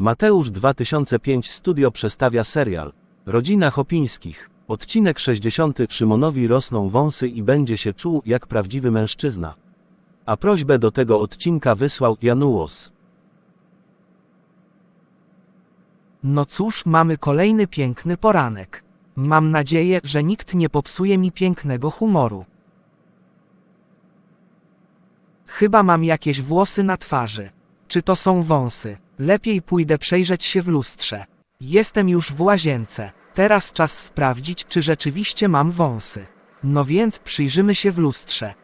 Mateusz 2005 Studio przedstawia serial Rodzina Chopińskich. Odcinek 60 Szymonowi rosną wąsy i będzie się czuł jak prawdziwy mężczyzna. A prośbę do tego odcinka wysłał Janułos. No cóż, mamy kolejny piękny poranek. Mam nadzieję, że nikt nie popsuje mi pięknego humoru. Chyba mam jakieś włosy na twarzy. Czy to są wąsy? Lepiej pójdę przejrzeć się w lustrze. Jestem już w łazience. Teraz czas sprawdzić, czy rzeczywiście mam wąsy. No więc przyjrzymy się w lustrze.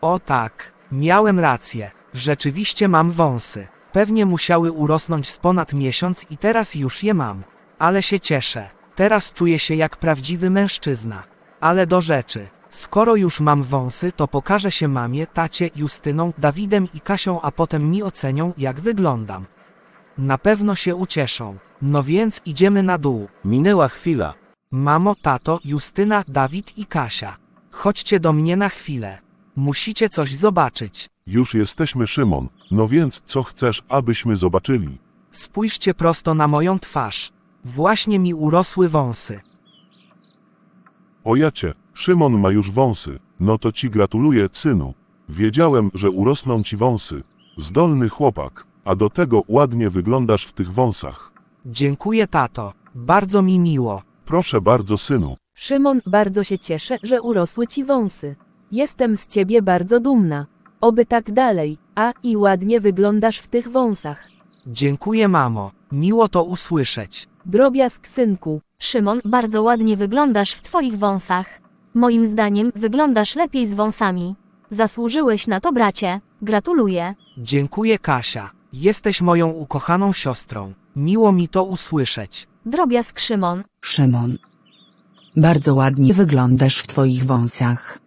O tak, miałem rację. Rzeczywiście mam wąsy. Pewnie musiały urosnąć z ponad miesiąc i teraz już je mam. Ale się cieszę. Teraz czuję się jak prawdziwy mężczyzna. Ale do rzeczy. Skoro już mam wąsy, to pokażę się mamie, tacie, Justyną, Dawidem i Kasią, a potem mi ocenią, jak wyglądam. Na pewno się ucieszą. No więc idziemy na dół. Minęła chwila. Mamo, tato, Justyna, Dawid i Kasia. Chodźcie do mnie na chwilę. Musicie coś zobaczyć. Już jesteśmy, Szymon. No więc, co chcesz, abyśmy zobaczyli? Spójrzcie prosto na moją twarz. Właśnie mi urosły wąsy. O jacie, Szymon ma już wąsy. No to ci gratuluję, synu. Wiedziałem, że urosną ci wąsy. Zdolny chłopak, a do tego ładnie wyglądasz w tych wąsach. Dziękuję, tato. Bardzo mi miło. Proszę bardzo, synu. Szymon, bardzo się cieszę, że urosły ci wąsy. Jestem z ciebie bardzo dumna. Oby tak dalej, a i ładnie wyglądasz w tych wąsach. Dziękuję, mamo. Miło to usłyszeć. Drobiazg, synku. Szymon, bardzo ładnie wyglądasz w twoich wąsach. Moim zdaniem wyglądasz lepiej z wąsami. Zasłużyłeś na to, bracie. Gratuluję. Dziękuję, Kasia. Jesteś moją ukochaną siostrą. Miło mi to usłyszeć. Drobiazg Szymon. Szymon. Bardzo ładnie wyglądasz w twoich wąsach.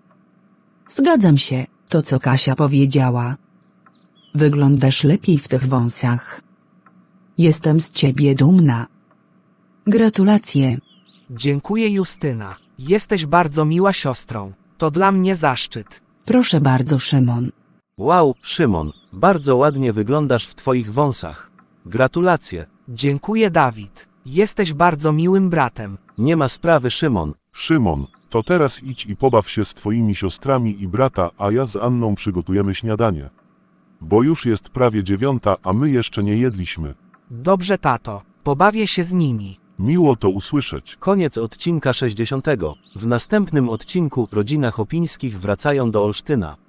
Zgadzam się, to co Kasia powiedziała. Wyglądasz lepiej w tych wąsach. Jestem z ciebie dumna. Gratulacje. Dziękuję, Justyna. Jesteś bardzo miła siostrą. To dla mnie zaszczyt. Proszę bardzo, Szymon. Wow, Szymon, bardzo ładnie wyglądasz w twoich wąsach. Gratulacje. Dziękuję, Dawid. Jesteś bardzo miłym bratem. Nie ma sprawy, Szymon. Szymon, to teraz idź i pobaw się z twoimi siostrami i brata, a ja z Anną przygotujemy śniadanie. Bo już jest prawie dziewiąta, a my jeszcze nie jedliśmy. Dobrze, tato. Pobawię się z nimi. Miło to usłyszeć. Koniec odcinka 60. W następnym odcinku rodzina Chopińskich wracają do Olsztyna.